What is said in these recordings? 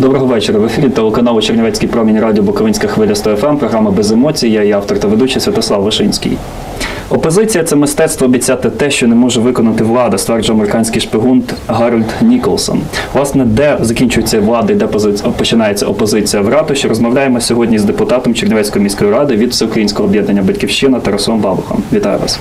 Доброго вечора. В ефірі телеканалу Чернівецький промінь радіо Буковинська хвиля 100 ФМ, програма без емоцій. Я її автор та ведучий Святослав Вишинський. Опозиція це мистецтво обіцяти те, що не може виконати влада, стверджує американський шпигун Гарольд Ніколсон. Власне, де закінчується влада і де починається опозиція в ратуші, розмовляємо сьогодні з депутатом Чернівецької міської ради від Всеукраїнського об'єднання Батьківщина Тарасом Бабухом. Вітаю вас.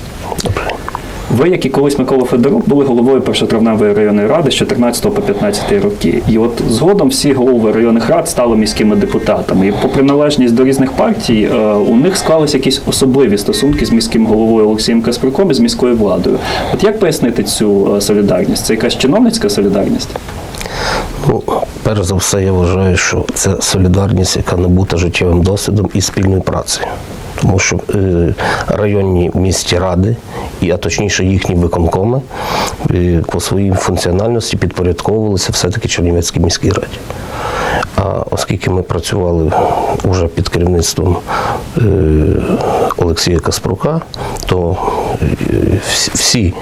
Ви, як і колись Микола Федорук, були головою першотравневої районної ради з 14 по 15 роки. І от згодом всі голови районних рад стали міськими депутатами. І по приналежність до різних партій е, у них склалися якісь особливі стосунки з міським головою Олексієм Каспруком і з міською владою. От як пояснити цю е, солідарність? Це якась чиновницька солідарність? Ну, перш за все, я вважаю, що це солідарність, яка набута життєвим досвідом і спільною працею. Тому що е, районні місті ради, і, а точніше їхні виконкоми, е, по своїй функціональності підпорядковувалися все-таки Чернівецькій міській раді. А оскільки ми працювали вже під керівництвом е, Олексія Каспрука, то е, всі,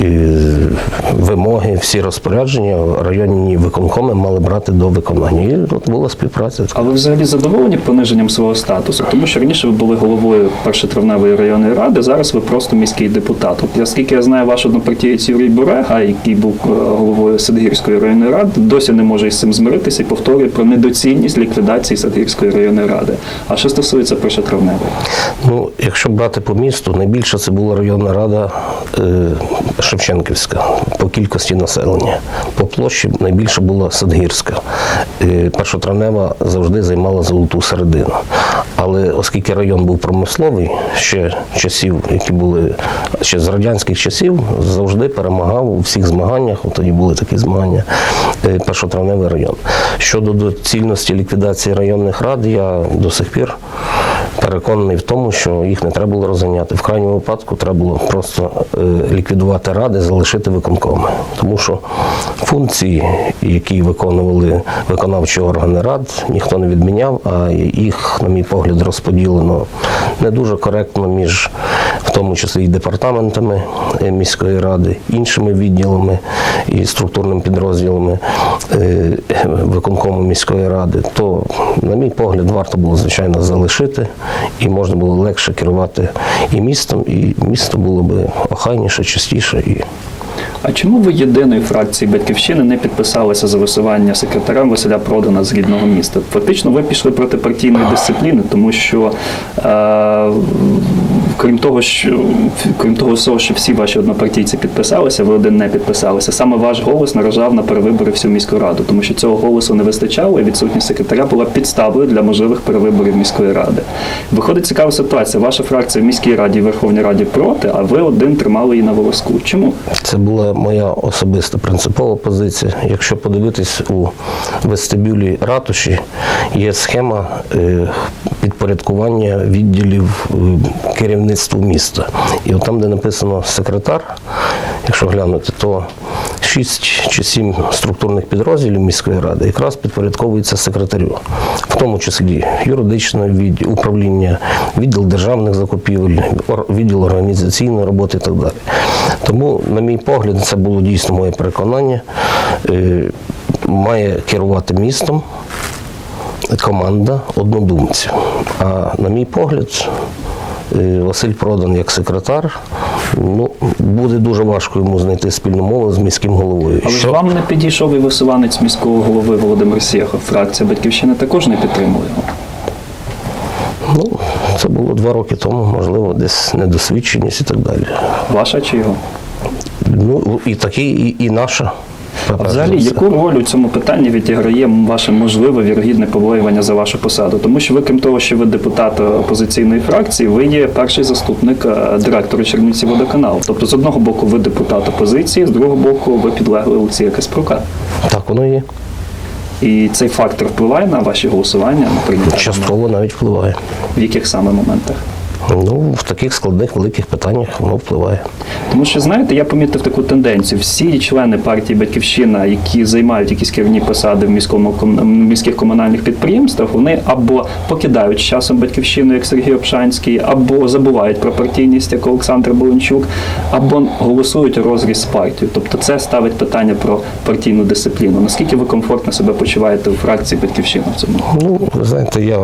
е, вимоги, всі розпорядження районні виконкоми мали брати до виконання. І от була співпраця. А ви взагалі задоволені пониженням свого статусу? Тому що раніше ви були головою першотравневої районної ради, зараз ви просто міський депутат. От наскільки я знаю, ваш однопартієць Юрій Бурега, який був головою Садгірської районної ради, досі не може із цим змиритися і повторює про недоцільність ліквідації Садгірської районної ради. А що стосується першотравневої? Ну, якщо брати по місту, найбільше це була районна рада е, Шевченківська по кількості населення. По площі найбільше була Садгірська. Е, першотравнева завжди займала золоту середину. Але оскільки район був промисловий, ще часів, які були ще з радянських часів, завжди перемагав у всіх змаганнях. Тоді були такі змагання. е, Першотравневий район. Щодо доцільності ліквідації районних рад, я до сих пір переконаний в тому, що їх не треба було розганяти. В крайньому випадку треба було просто е, ліквідувати ради, залишити виконкоми. Тому що функції, які виконували виконавчі органи рад, ніхто не відміняв, а їх, на мій погляд, розподілено не дуже коректно між тому числі і департаментами е, міської ради, іншими відділами і структурними підрозділами е, виконкому міської ради, то, на мій погляд, варто було звичайно залишити, і можна було легше керувати і містом, і місто було би охайніше, чистіше. І А чому ви єдиної фракції батьківщини не підписалися за висування секретарем Василя Продана з рідного міста? Фактично, ви пішли проти партійної дисципліни, тому що е, крім того, що крім того всього, що всі ваші однопартійці підписалися, ви один не підписалися. Саме ваш голос наражав на перевибори всю міську раду, тому що цього голосу не вистачало, і відсутність секретаря була підставою для можливих перевиборів міської ради. Виходить цікава ситуація. Ваша фракція в міській раді Верховній Раді проти, а ви один тримали її на волоску. Чому? Це була моя особиста принципова позиція. Якщо подивитись у вестибюлі ратуші, є схема е, підпорядкування відділів е, керівництву міста. І от там, де написано секретар, якщо глянути, то шість чи сім структурних підрозділів міської ради якраз підпорядковується секретарю, в тому числі юридичне відділ, управління, відділ державних закупівель, відділ організаційної роботи і так далі. Тому, на мій погляд, це було дійсно моє переконання. е, Має керувати містом команда однодумців. А на мій погляд, Василь Продан як секретар, ну, буде дуже важко йому знайти спільну мову з міським головою. Але ж вам не підійшов і висуванець міського голови Володимир Сєхов. Фракція Батьківщини також не підтримує його. Ну, це було два роки тому, можливо, десь недосвідченість і так далі. Ваша чи його? Ну, і такі, і, і наша. А взагалі, яку роль у цьому питанні відіграє ваше можливе вірогідне побоювання за вашу посаду? Тому що ви, крім того, що ви депутат опозиційної фракції, ви є перший заступник е, директора Чернівці водоканалу. Тобто, з одного боку, ви депутат опозиції, з другого боку, ви підлегли Олексія Каспрука. Так воно є. І цей фактор впливає на ваші голосування на прийняття? Частково навіть впливає. В яких саме моментах? Ну, в таких складних великих питаннях воно впливає. Тому що знаєте, я помітив таку тенденцію. Всі члени партії Батьківщина, які займають якісь керівні посади в міському ком- міських комунальних підприємствах, вони або покидають з часом батьківщину, як Сергій Обшанський, або забувають про партійність, як Олександр Боленчук, або голосують розріз з партією. Тобто це ставить питання про партійну дисципліну. Наскільки ви комфортно себе почуваєте у фракції Батьківщина в цьому? Ну, ви знаєте, я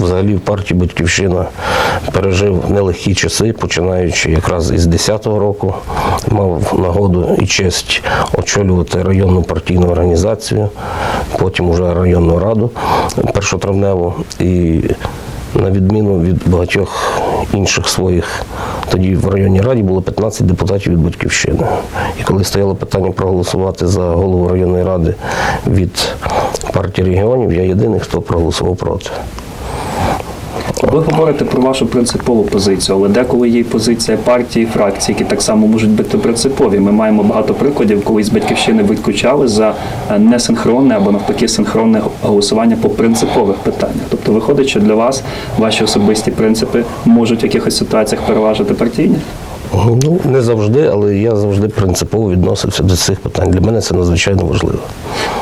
взагалі в партії Батьківщина пережив нелегкі часи, починаючи якраз із 10-го року, мав нагоду і честь очолювати районну партійну організацію, потім уже районну раду першотравневу. І на відміну від багатьох інших своїх, тоді в районній раді було 15 депутатів від Батьківщини. І коли стояло питання проголосувати за голову районної ради від партії регіонів, я єдиний, хто проголосував проти. Ви говорите про вашу принципову позицію, але деколи є позиція партії, фракції, які так само можуть бути принципові. Ми маємо багато прикладів, коли з батьківщини відключали за е, несинхронне або навпаки синхронне голосування по принципових питаннях. Тобто, виходить, що для вас ваші особисті принципи можуть в якихось ситуаціях переважити партійні. Ну, не завжди, але я завжди принципово відносився до цих питань. Для мене це надзвичайно важливо.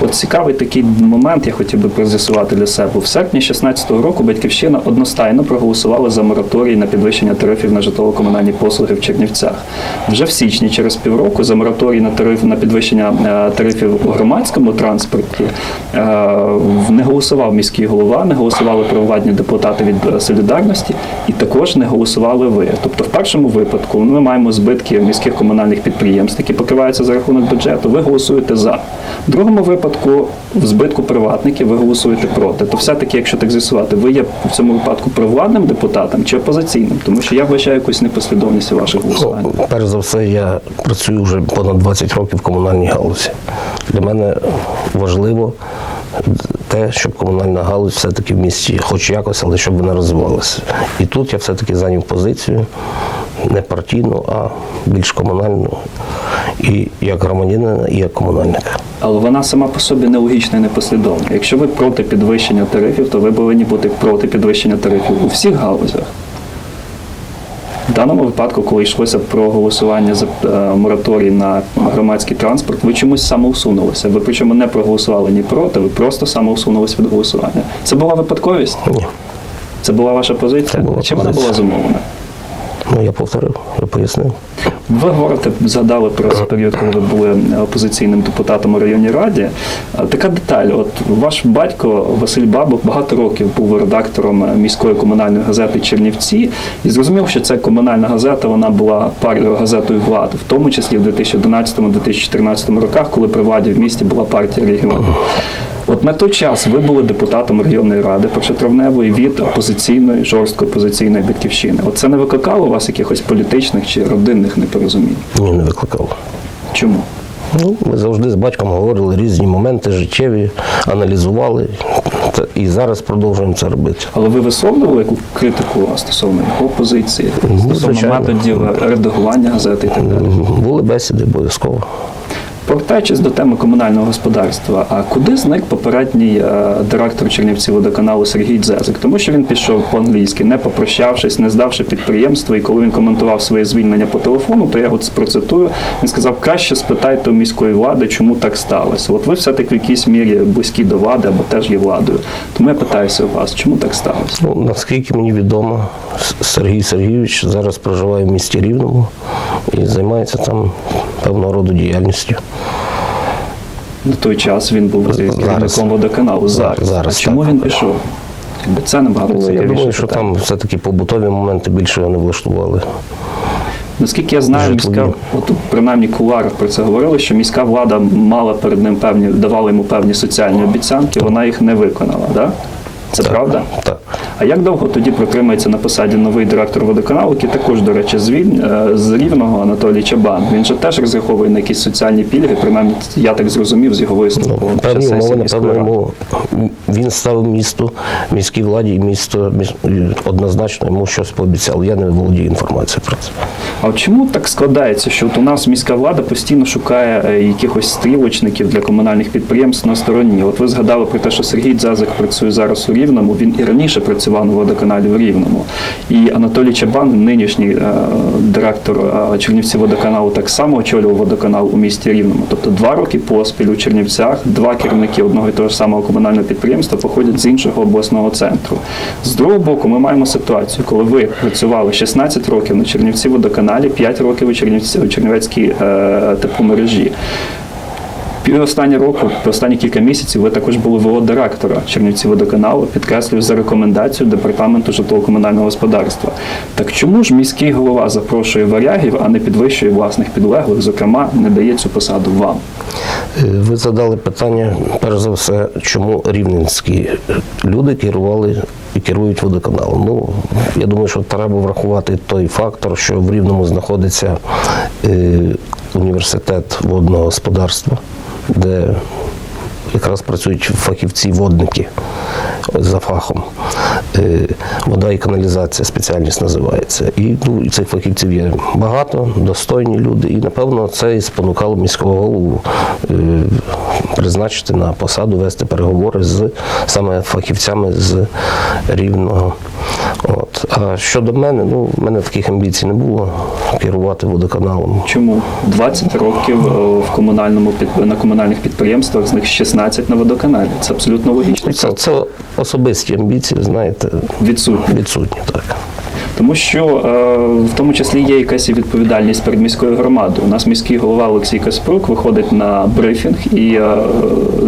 От цікавий такий момент, я хотів би проз'ясувати для себе. В серпні 2016 року Батьківщина одностайно проголосувала за мораторій на підвищення тарифів на житлово-комунальні послуги в Чернівцях. Вже в січні, через півроку, за мораторій на тариф на підвищення е, тарифів у громадському транспорті е, не голосував міський голова, не голосували провладні депутати від е, солідарності, і також не голосували ви. Тобто, в першому випадку маємо збитки міських комунальних підприємств, які покриваються за рахунок бюджету. Ви голосуєте за. В другому випадку в збитку приватників ви голосуєте проти. То все-таки, якщо так з'ясувати, ви є в цьому випадку провладним депутатом чи опозиційним, тому що я вбачаю якусь непослідовність у ваших голосувань. Перш за все, я працюю вже понад 20 років в комунальній галузі. Для мене важливо те, щоб комунальна галузь все-таки в місті, хоч якось, але щоб вона розвивалася. І тут я все-таки зайняв позицію не партійну, а більш комунальну. І як громадянина, і як комунальника. Але вона сама по собі нелогічна і непослідовна. Якщо ви проти підвищення тарифів, то ви повинні бути проти підвищення тарифів у всіх галузях. В даному випадку, коли йшлося про голосування за е, мораторій на громадський транспорт, ви чомусь самоусунулися. Ви причому не проголосували ні проти, ви просто самоусунулися від голосування. Це була випадковість? Ні. Це була ваша позиція? Це була Чи вона була зумовлена? Ну, я повторив, я пояснив. Ви говорите, згадали про період, коли ви були опозиційним депутатом у районній раді. Така деталь. От ваш батько Василь Бабок багато років був редактором міської комунальної газети Чернівці, і зрозумів, що ця комунальна газета вона була пар- газетою влади, в тому числі в 2011-2014 роках, коли при владі в місті була партія регіону. От на той час ви були депутатом районної ради першотравневої від опозиційної, жорсткої опозиційної батьківщини. От це не викликало у вас якихось політичних чи родинних непорозумінь? Ні, не викликав. Чому? Ну, ми завжди з батьком говорили різні моменти життєві, аналізували та- і зараз продовжуємо це робити. Але ви висловлювали яку критику стосовно його позиції, Ну, стосовно звичайно. методів редагування газети і так далі? Були бесіди обов'язково. Повертаючись до теми комунального господарства, а куди зник попередній е, директор Чернівці водоканалу Сергій Дзезик? Тому що він пішов по-англійськи, не попрощавшись, не здавши підприємство. І коли він коментував своє звільнення по телефону, то я його процитую. Він сказав: краще спитайте у міської влади, чому так сталося. От ви все-таки в якійсь мірі близькі до влади або теж є владою. Тому я питаюся у вас, чому так сталося? Ну, наскільки мені відомо, Сергій Сергійович зараз проживає в місті Рівному і займається там певного роду діяльністю. На той час він був керівником водоканалу. Зараз. Зараз, а чому так. він пішов? Якби це набагато Ну, я думаю, що питання. там все-таки побутові моменти більше його не влаштували. Наскільки я знаю, міська, от принаймні в кулуарах про це говорили, що міська влада мала перед ним певні, давала йому певні соціальні обіцянки, вона їх не виконала, да? Це правда? Так. А як довго тоді протримається на посаді новий директор водоканалу, який також, до речі, з, Віль... е, з Рівного Анатолій Чабан? Він же теж розраховує на якісь соціальні пільги, принаймні я так зрозумів з його виступу. Ну, певні умови, напевно, йому він ставив місту, міській владі і місто міс- однозначно йому щось пообіцяв. Я не володію інформацією про це. А от чому так складається, що от у нас міська влада постійно шукає е, якихось стрілочників для комунальних підприємств на стороні? От ви згадали про те, що Сергій Дзазик працює зараз у Рівному. Він і раніше працював на водоканалі в Рівному. І Анатолій Чабан, нинішній е, директор е, Чернівців водоканалу, так само очолював водоканал у місті Рівному. Тобто два роки поспіль у Чернівцях два керівники одного і того ж самого комунального підприємства походять з іншого обласного центру. З другого боку, ми маємо ситуацію, коли ви працювали 16 років на Чернівці водоканалі, 5 років у Чернівці у Чернівецькій е, тепломережі. Пів останні року, останні кілька місяців, ви також були ВО директора Чернівці водоканалу, підкреслюю за рекомендацією департаменту житлово-комунального господарства. Так чому ж міський голова запрошує варягів, а не підвищує власних підлеглих, зокрема, не дає цю посаду вам? Е, Ви задали питання, перш за все, чому рівненські люди керували і керують водоканалом. Ну, я думаю, що треба врахувати той фактор, що в Рівному знаходиться е, університет водного господарства, де якраз працюють фахівці-водники за фахом. Е, Вода і каналізація спеціальність називається. І ну, цих фахівців є багато, достойні люди. І напевно це і спонукало міського голову е, призначити на посаду, вести переговори з саме фахівцями з рівного. От. А щодо мене, ну, в мене таких амбіцій не було керувати водоканалом. Чому 20 років е, в комунальному на комунальних підприємствах, з них 16 на водоканалі? Це абсолютно логічно. Це, це особисті амбіції, знаєте, Відсутні. відсутні так. Тому що е, в тому числі є якась і відповідальність перед міською громадою. У нас міський голова Олексій Каспрук виходить на брифінг і е,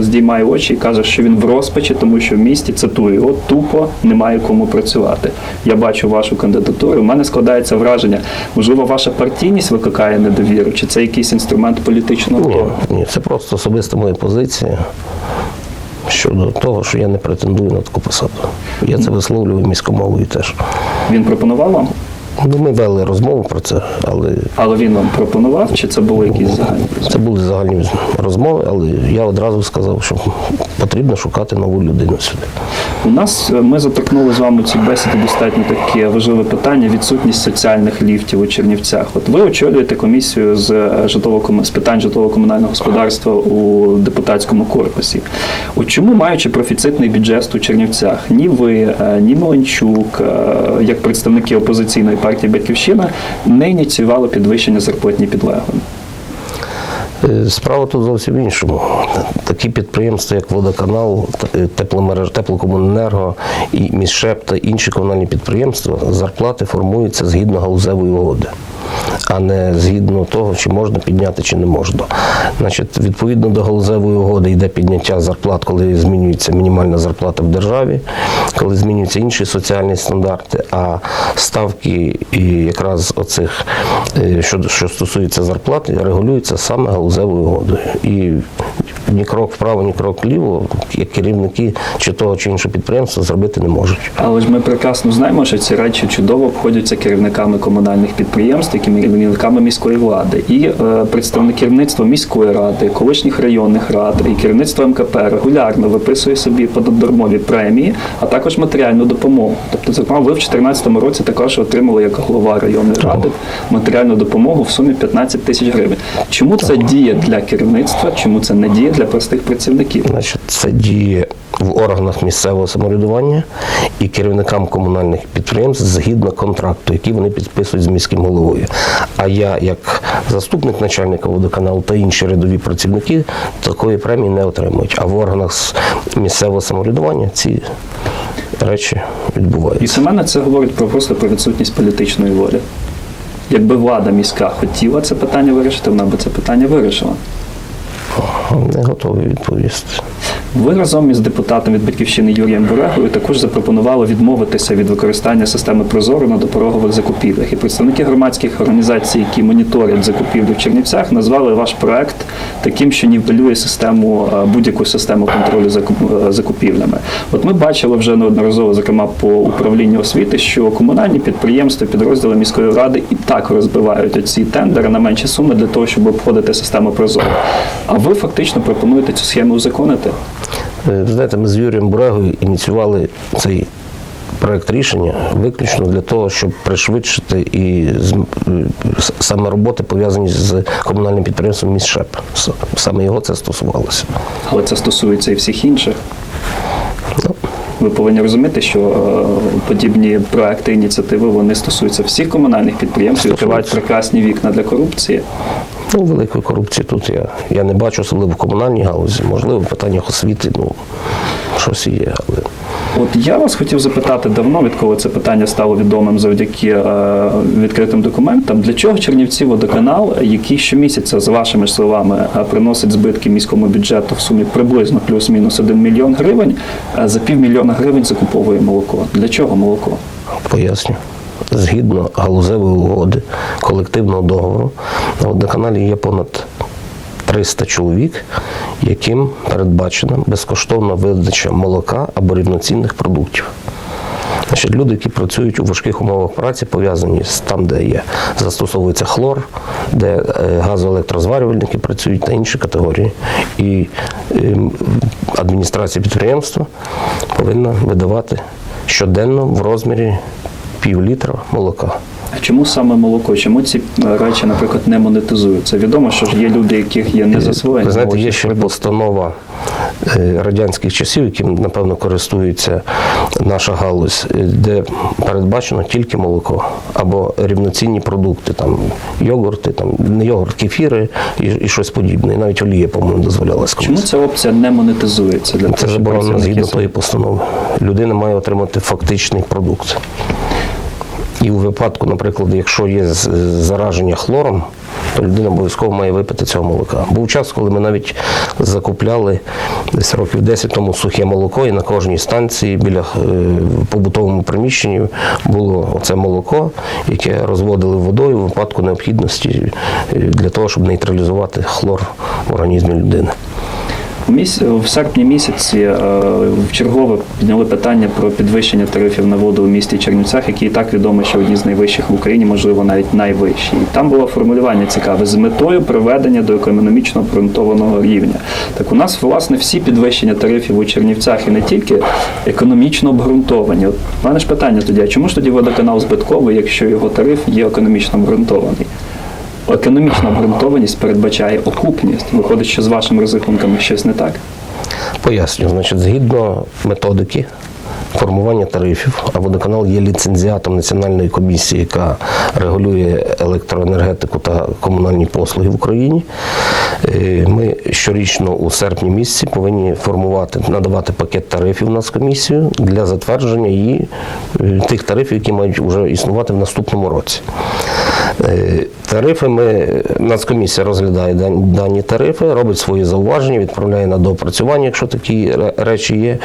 здіймає очі і каже, що він в розпачі, тому що в місті цитую, от тупо немає кому працювати. Я бачу вашу кандидатуру. У мене складається враження, можливо, ваша партійність викликає недовіру, чи це якийсь інструмент політичного Ні, ні, це просто особиста моя позиція щодо того, що я не претендую на таку посаду. Я це висловлюю міськомовою теж. Він пропонував вам, Ну, ми вели розмову про це, але але він вам пропонував, чи це були якісь загальні? розмови? це були загальні розмови, але я одразу сказав, що потрібно шукати нову людину сюди. У нас е, ми заторкнули з вами у цій бесіді достатньо таке важливе питання відсутність соціальних ліфтів у Чернівцях. От ви очолюєте комісію з е, житлово з питань житлово-комунального господарства у депутатському корпусі. От чому маючи профіцитний бюджет у Чернівцях, ні ви, е, ні Меленчук, як представники опозиційної партії Батьківщина, не ініціювали підвищення зарплатні підлеглим? Е, Справа тут зовсім в іншому. Такі підприємства, як водоканал, е, тепломереж, теплокомуненерго і міськшеп та інші комунальні підприємства, зарплати формуються згідно галузевої угоди, а не згідно того, чи можна підняти, чи не можна. Значить, відповідно до галузевої угоди йде підняття зарплат, коли змінюється мінімальна зарплата в державі, коли змінюються інші соціальні стандарти, а ставки і якраз оцих, е, що, що стосується зарплат, регулюються саме галузевою угодою. І ні крок вправо, ні крок вліво, як керівники чи того чи іншого підприємства зробити не можуть. Але ж ми прекрасно знаємо, що ці речі чудово обходяться керівниками комунальних підприємств, якими керівниками міської влади. І е, представники керівництва міської ради, колишніх районних рад і керівництво МКП регулярно виписує собі пододормові премії, а також матеріальну допомогу. Тобто, зокрема, ви в 2014 році також отримали як голова районної ради матеріальну допомогу в сумі 15 тисяч гривень. Чому це діє для керівництва? Чому це не діє для простих працівників? Значить, це діє в органах місцевого самоврядування і керівникам комунальних підприємств згідно контракту, який вони підписують з міським головою. А я, як заступник начальника водоканалу та інші рядові працівники, такої премії не отримують. А в органах місцевого самоврядування ці речі відбуваються. І саме це говорить про просто про відсутність політичної волі. Якби влада міська хотіла це питання вирішити, вона би це питання вирішила. Не готовий відповісти. Ви разом із депутатом від батьківщини Юрієм Бурегою також запропонували відмовитися від використання системи Прозоро на допорогових закупівлях. І представники громадських організацій, які моніторять закупівлі в Чернівцях, назвали ваш проект таким, що нівелює систему е, будь-яку систему контролю за е, закупівлями. От ми бачили вже неодноразово, зокрема по управлінню освіти, що комунальні підприємства, підрозділи міської ради і так розбивають оці тендери на менші суми для того, щоб обходити систему Прозоро. А ви фактично пропонуєте цю схему узаконити? Е, знаєте, ми з Юрієм Бурегою ініціювали цей проект рішення виключно для того, щоб пришвидшити і е, саме роботи пов'язані з комунальним підприємством Міськшеп. С- Саме його це стосувалося. Але це стосується і всіх інших. Ну, Ви повинні розуміти, що е, подібні проекти, ініціативи вони стосуються всіх комунальних підприємств, відкривають прекрасні вікна для корупції. Ну, великої корупції тут я, я не бачу, особливо в комунальній галузі. Можливо, в питаннях освіти, ну, щось є. Але От я вас хотів запитати давно, відколи це питання стало відомим завдяки е, відкритим документам. Для чого Чернівці водоканал, який щомісяця, за вашими словами, е, приносить збитки міському бюджету в сумі приблизно плюс-мінус 1 мільйон гривень, е, за півмільйона гривень закуповує молоко? Для чого молоко? поясню. Згідно галузевої угоди, колективного договору, на водоканалі є понад 300 чоловік, яким передбачена безкоштовна видача молока або рівноцінних продуктів. Значить, люди, які працюють у важких умовах праці, пов'язані з там, де є застосовується хлор, де е, газоелектрозварювальники працюють та інші категорії. І ем, адміністрація підприємства повинна видавати щоденно в розмірі пів літра молока. А чому саме молоко? Чому ці е, речі, наприклад, не монетизуються? Відомо, що ж є люди, яких є незасвоєння. Ви знаєте, є ще постанова е, радянських часів, яким, напевно, користується наша галузь, е, де передбачено тільки молоко або рівноцінні продукти, там йогурти, там не йогурт, кефіри і, і щось подібне. І навіть олія, по-моєму, дозволялась Чому ця опція не монетизується? Для Це заборонено згідно тої постанови. Людина має отримати фактичний продукт. І у випадку, наприклад, якщо є зараження хлором, то людина обов'язково має випити цього молока. Був час, коли ми навіть закупляли десь років 10 тому сухе молоко, і на кожній станції біля е, побутовому приміщенні було це молоко, яке розводили водою в випадку необхідності е, для того, щоб нейтралізувати хлор в організмі людини. В серпні місяці е, в чергове підняли питання про підвищення тарифів на воду у місті Чернівцях, який і так відомо, що одні з найвищих в Україні, можливо, навіть найвищі. І там було формулювання цікаве з метою приведення до економічно обґрунтованого рівня. Так у нас власне всі підвищення тарифів у Чернівцях і не тільки економічно обґрунтовані. От в мене ж питання тоді: а чому ж тоді водоканал збитковий, якщо його тариф є економічно обґрунтований? Економічна обґрунтованість передбачає окупність. Виходить, що з вашими розрахунками щось не так. Поясню, значить, згідно методики формування тарифів, а водоканал є ліцензіатом національної комісії, яка регулює електроенергетику та комунальні послуги в Україні. Е, Ми щорічно у серпні місяці повинні формувати, надавати пакет тарифів в Нацкомісію для затвердження її е, тих тарифів, які мають вже існувати в наступному році. Е, Тарифи ми Нацкомісія розглядає дані тарифи, робить свої зауваження, відправляє на доопрацювання, якщо такі речі є,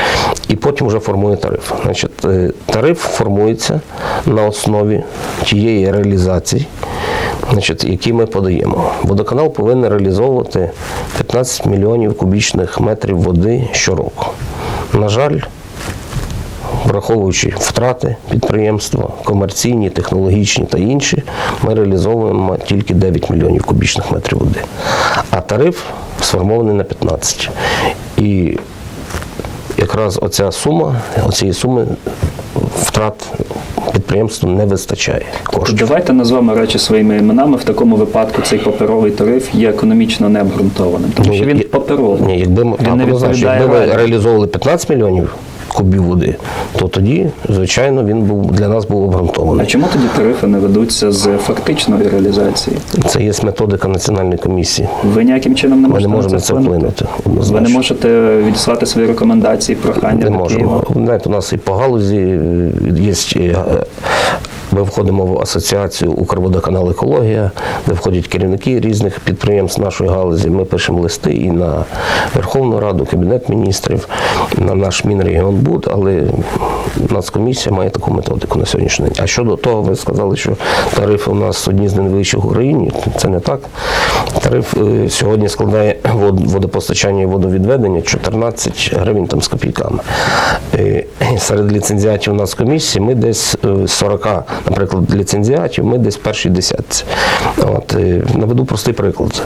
і потім вже формує тариф. Значить, е, тариф формується на основі тієї реалізації, значить, які ми подаємо. Водоканал повинен реалізовувати 15 мільйонів кубічних метрів води щороку. На жаль, враховуючи втрати підприємства, комерційні, технологічні та інші, ми реалізовуємо тільки 9 мільйонів кубічних метрів води. А тариф сформований на 15. І якраз оця сума, оцієї суми втрат підприємству не вистачає коштів. Давайте назвемо речі своїми іменами. В такому випадку цей паперовий тариф є економічно необґрунтованим, тому що Ну, він паперовий. Ні, якби ми Він так, не відповідає якби ми реалізовували 15 мільйонів кубів води, то тоді, звичайно, він був для нас був обґрунтований. А чому тоді тарифи не ведуться з фактичної реалізації? Це є методика національної комісії. Ви ніяким чином не Ми можете не можемо на це вплинути? вплинути. Ви не можете відіслати свої рекомендації, прохання Не можемо. Знаєте, у нас і по галузі е, є. Е, Ми входимо в асоціацію Укрводоканал Екологія, де входять керівники різних підприємств нашої галузі. Ми пишемо листи і на Верховну Раду, Кабінет міністрів, на наш Мінрегіонбуд, але Нацкомісія має таку методику на сьогоднішній день. А щодо того, ви сказали, що тарифи у нас одні з найвищих в Україні. Це не так. Тариф е, сьогодні складає вод- водопостачання і водовідведення 14 гривень там з копійками. Е, Серед ліцензіатів Нацкомісії ми десь е, з 40, наприклад, ліцензіатів, ми десь в першій десятці. От, е, наведу простий приклад.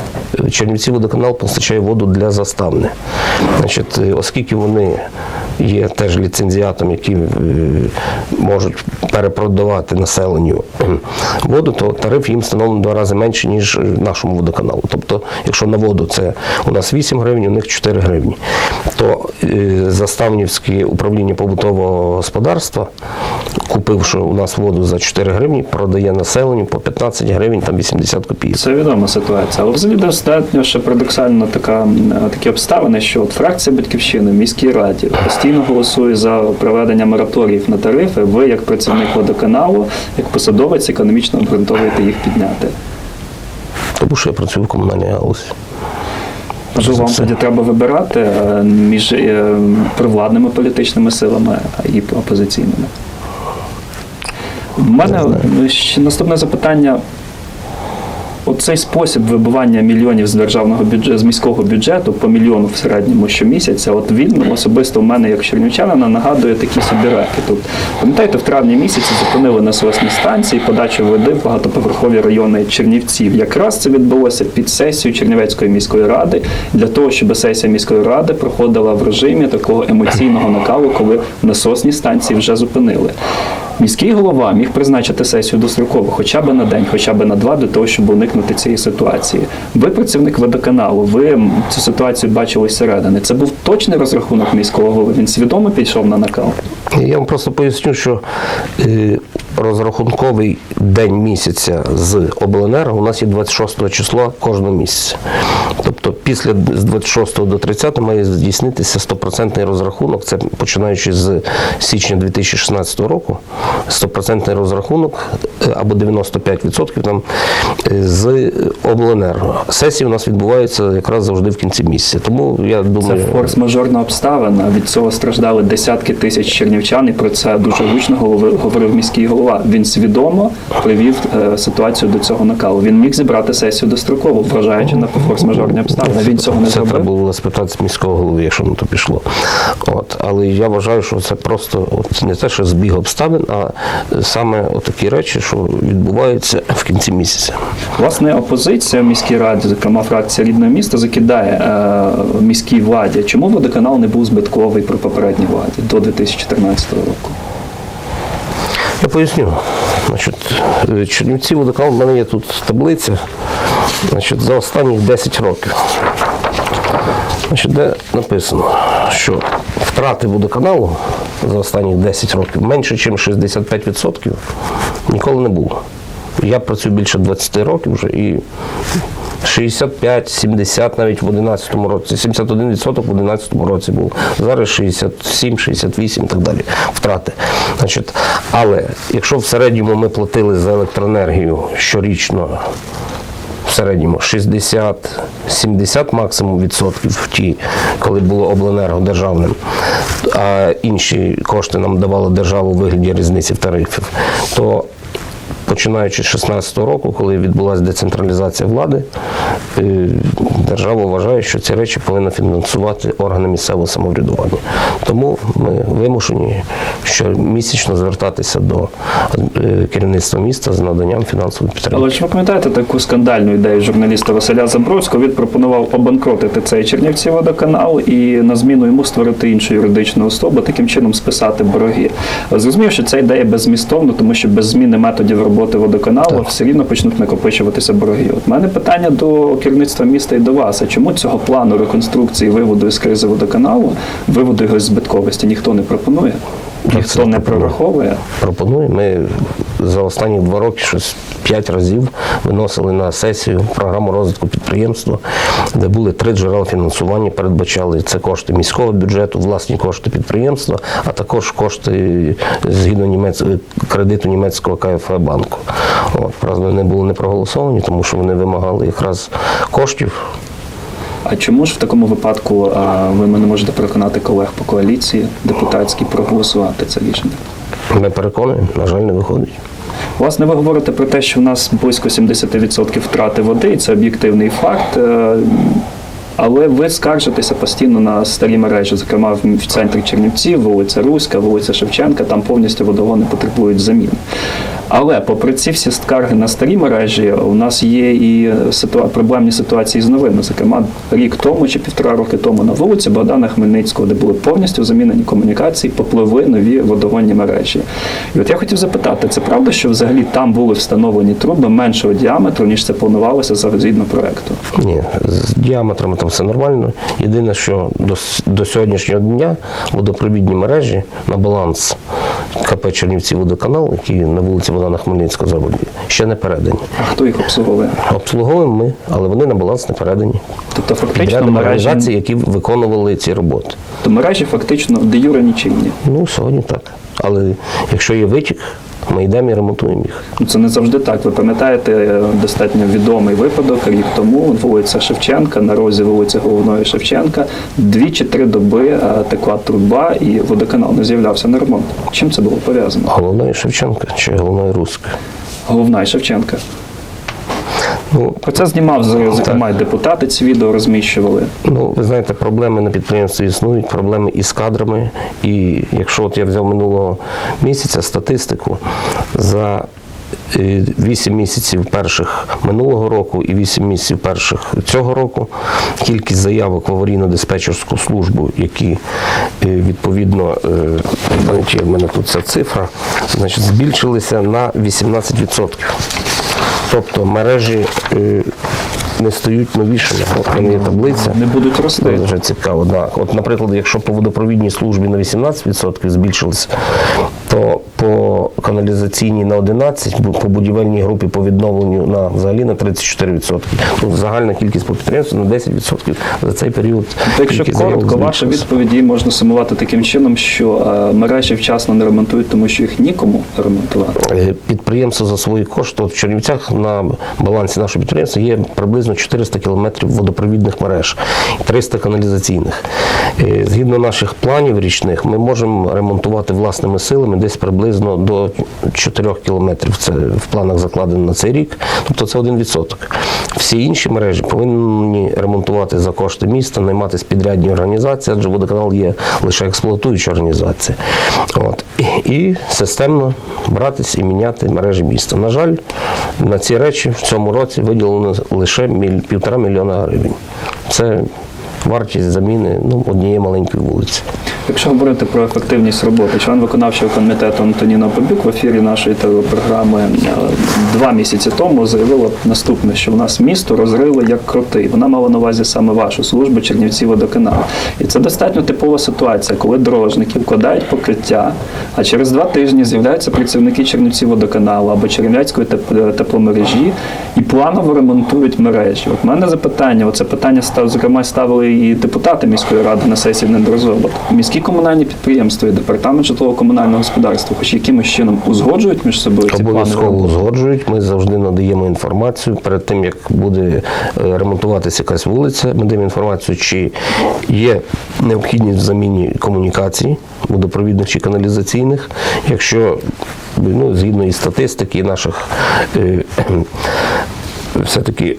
Чернівці водоканал постачає воду для заставни. Значить, е, оскільки вони є теж ліцензіатом, які е, можуть перепродавати населенню воду, то тариф їм встановлений два рази менше, ніж нашому водоканалу. Тобто, якщо на воду це у нас 8 гривень, у них 4 гривні, то е, Заставнівське управління побутового господарства, купивши у нас воду за 4 гривні, продає населенню по 15 гривень там 80 копійок. Це відома ситуація. Але взагалі достатньо ще парадоксально така, такі обставини, що от фракція Батьківщини в міській раді постійно голосує за проведення мораторіїв на тарифи. Ви, як працівник водоканалу, як посадовець, економічно обґрунтовуєте їх підняти. Тому що я працюю в комунальній галузі. Можливо, вам тоді треба вибирати е, між е, провладними політичними силами і опозиційними. У мене ще наступне запитання. Оцей спосіб вибивання мільйонів з державного бюджету з міського бюджету по мільйону в середньому щомісяця, от він особисто в мене, як чернівчанина, нагадує такі собі реки. Тут пам'ятаєте, в травні місяці зупинили насосні станції, подачу води в багатоповерхові райони Чернівців. Якраз це відбулося під сесію Чернівецької міської ради для того, щоб сесія міської ради проходила в режимі такого емоційного накалу, коли насосні станції вже зупинили. Міський голова міг призначити сесію достроково, хоча б на день, хоча б на два, для того, щоб уникнути цієї ситуації. Ви працівник водоканалу, ви цю ситуацію бачили зсередини. Це був точний розрахунок міського голови. Він свідомо пішов на накал. Я вам просто поясню, що е, розрахунковий день місяця з обленерго у нас є 26 числа кожного місяця. Тобто після з 26 до 30 має здійснитися 100% розрахунок. Це починаючи з січня 2016 року, 100% розрахунок е, або 95% там е, з обленерго. Сесії у нас відбуваються якраз завжди в кінці місяця. Тому я думаю, Це форс-мажорна обставина. Від цього страждали десятки тисяч чернівчан, і про це дуже гучно говорив, міський голова. Він свідомо привів е, ситуацію до цього накалу. Він міг зібрати сесію достроково, вважаючи на форс-мажорні обставини. Він цього не це треба було спитати з міського голови, якщо на то пішло. От. Але я вважаю, що це просто от, не те, що збіг обставин, а саме такі речі, що відбуваються в кінці місяця. Власне, опозиція в міській раді, зокрема фракція рідного міста, закидає е, міській владі. Чому водоканал не був збитковий при попередній владі до 2014 року? Я поясню. Значить, е, Чернівці водоканал, в мене є тут таблиця. Значить, за останні 10 років. Значить, де написано, що втрати водоканалу за останні 10 років менше, ніж 65% ніколи не було. Я працюю більше 20 років вже і 65, 70 навіть в 11 році, 71% в 11 році був. Зараз 67, 68 і так далі. Втрати. Значить, але якщо в середньому ми платили за електроенергію щорічно в середньому 60-70 максимум відсотків ті, коли було обленерго державним, а інші кошти нам давала держава у вигляді різниці тарифів, то починаючи з 16 року, коли відбулася децентралізація влади, е, держава вважає, що ці речі повинна фінансувати органи місцевого самоврядування. Тому ми вимушені щомісячно звертатися до е, керівництва міста з наданням фінансової підтримки. Але чи ви пам'ятаєте таку скандальну ідею журналіста Василя Забродського? Він пропонував обанкротити цей Чернівці водоканал і на зміну йому створити іншу юридичну особу, таким чином списати борги. Зрозумів, що ця ідея беззмістовна, тому що без зміни методів роботи водоканалу все рівно почнуть накопичуватися борги. От мене питання до керівництва міста і до вас: а чому цього плану реконструкції виводу із кризи водоканалу, виводу його з збитковості ніхто не пропонує? Ніхто не прораховує. Пропоную. Ми за останні два роки щось п'ять разів виносили на сесію програму розвитку підприємства, де були три джерела фінансування. Передбачали це кошти міського бюджету, власні кошти підприємства, а також кошти згідно німець... кредиту німецького КФ банку. От, правда, вони були не проголосовані, тому що вони вимагали якраз коштів. А чому ж в такому випадку а, ви не можете переконати колег по коаліції депутатській проголосувати це рішення? Ми переконуємо, на жаль, не виходить. Власне, ви говорите про те, що в нас близько 70% втрати води, і це об'єктивний факт. е, Але ви скаржитеся постійно на старі мережі, зокрема в в центрі Чернівців, вулиця Руська, вулиця Шевченка, там повністю водогони потребують замін. Але попри ці всі скарги на старі мережі, у нас є і ситуа- проблемні ситуації з новими. Зокрема, рік тому чи півтора роки тому на вулиці Богдана Хмельницького, де були повністю замінені комунікації, попливли нові водогонні мережі. І от я хотів запитати, це правда, що взагалі там були встановлені труби меншого діаметру, ніж це планувалося за згідно проекту? Ні, з діаметрами там все нормально. Єдине, що до, до сьогоднішнього дня водопровідні мережі на баланс КП Чернівці водоканал, які на вулиці Богдана Хмельницького заводі, ще не передані. А хто їх обслуговує? Обслуговуємо ми, але вони на баланс не передані. Тобто фактично мережі, організації, які виконували ці роботи. то мережі фактично де юре нічийні. Ну, сьогодні так. Але якщо є витік, ми йдемо і ремонтуємо їх. Ну, Це не завжди так. Ви пам'ятаєте е, достатньо відомий випадок рік тому, вулиця Шевченка, на розі вулиці Головної Шевченка, дві чи три доби е, текла труба і водоканал не з'являвся на ремонт. Чим це було пов'язано? Головної Шевченка чи головної Руська? Головна Шевченка. Ну, Про це знімав зокрема і депутати ці відео розміщували. Ну, ви знаєте, проблеми на підприємстві існують, проблеми із кадрами. І якщо от я взяв минулого місяця статистику за 8 місяців перших минулого року і 8 місяців перших цього року кількість заявок в аварійно-диспетчерську службу, які е, відповідно, е, в мене тут ця цифра, значить, збільшилися на 18%. Тобто мережі е, не стають новішими. От в є таблиця. Не будуть рости. Дуже цікаво. Да. От, наприклад, якщо по водопровідній службі на 18% збільшилося, то по каналізаційній на 11%, бу- по будівельній групі по відновленню на взагалі на 34%. Ну, загальна кількість по підприємству на 10% за цей період. Якщо коротко, ваша відповідь її можна сумувати таким чином, що е, мережі вчасно не ремонтують, тому що їх нікому ремонтувати. Е, Підприємство за свої кошти. От в Чернівцях на балансі нашого підприємства є приблизно 400 кілометрів водопровідних мереж, 300 каналізаційних. Е, Згідно наших планів річних, ми можемо ремонтувати власними силами десь приблизно до 4 кілометрів. Це в планах закладено на цей рік. Тобто це 1%. Всі інші мережі повинні ремонтувати за кошти міста, найматися підрядні організації, адже водоканал є лише експлуатуюча організація. От. І, системно братись і міняти мережі міста. На жаль, на ці речі в цьому році виділено лише півтора мільйона гривень. Це вартість заміни ну, однієї маленької вулиці. Якщо говорити про ефективність роботи, член виконавчого комітету Антоніна Бабюк в ефірі нашої телепрограми е, два місяці тому заявила наступне, що в нас місто розрили як кроти. Вона мала на увазі саме вашу службу Чернівці водоканал. І це достатньо типова ситуація, коли дорожники вкладають покриття, а через два тижні з'являються працівники Чернівці водоканалу або Чернівецької тепломережі і планово ремонтують мережі. От мене запитання, оце питання став, зокрема ставили і депутати міської ради на сесії неодноразово. Міські комунальні підприємства і департамент житлово-комунального господарства, хоч якимось чином узгоджують між собою ці плани Обов'язково узгоджують. Ми завжди надаємо інформацію перед тим, як буде е, ремонтуватися якась вулиця. Ми даємо інформацію, чи є необхідність в заміні комунікацій, водопровідних чи каналізаційних. Якщо ну, згідно із статистики наших е, все-таки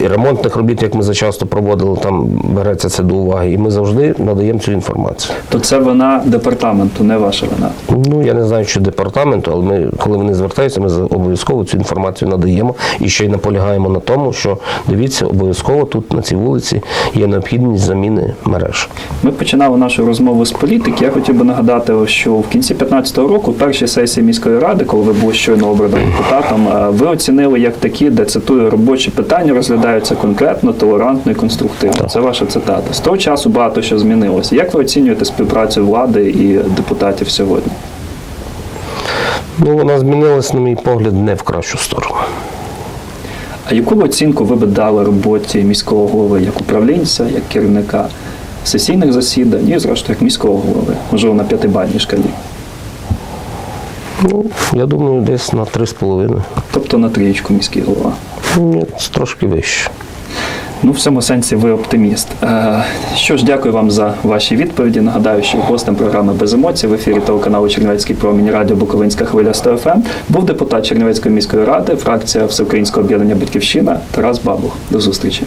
і ремонтних робіт, як ми зачасто проводили, там береться це до уваги, і ми завжди надаємо цю інформацію. То це вина департаменту, не ваша вина. Ну я не знаю, що департаменту, але ми, коли вони звертаються, ми за- обов'язково цю інформацію надаємо і ще й наполягаємо на тому, що дивіться, обов'язково тут на цій вулиці є необхідність заміни мереж. Ми починали нашу розмову з політики. Я хотів би нагадати, що в кінці 2015 року, першій сесії міської ради, коли ви були щойно обраним депутатом, е, ви оцінили як такі, де цитую робочі питання розглядаються конкретно, толерантно і конструктивно. Це ваша цитата. З того часу багато що змінилося. Як ви оцінюєте співпрацю влади і депутатів сьогодні? Ну вона змінилась, на мій погляд, не в кращу сторону. А яку б оцінку ви б дали роботі міського голови як управлінця, як керівника сесійних засідань і, зрештою, як міського голови, можливо, на п'ятибальній шкалі? Ну я думаю, десь на 3,5. Тобто на трієчку міський голова. Ні, трошки вище. Ну, в цьому сенсі ви оптиміст. Е, Що ж, дякую вам за ваші відповіді. Нагадаю, що гостем програми без емоцій в ефірі телеканалу Чернівецький промінь радіо Буковинська хвиля 100 ФМ був депутат Чернівецької міської ради, фракція Всеукраїнського об'єднання Батьківщина Тарас Бабух. До зустрічі.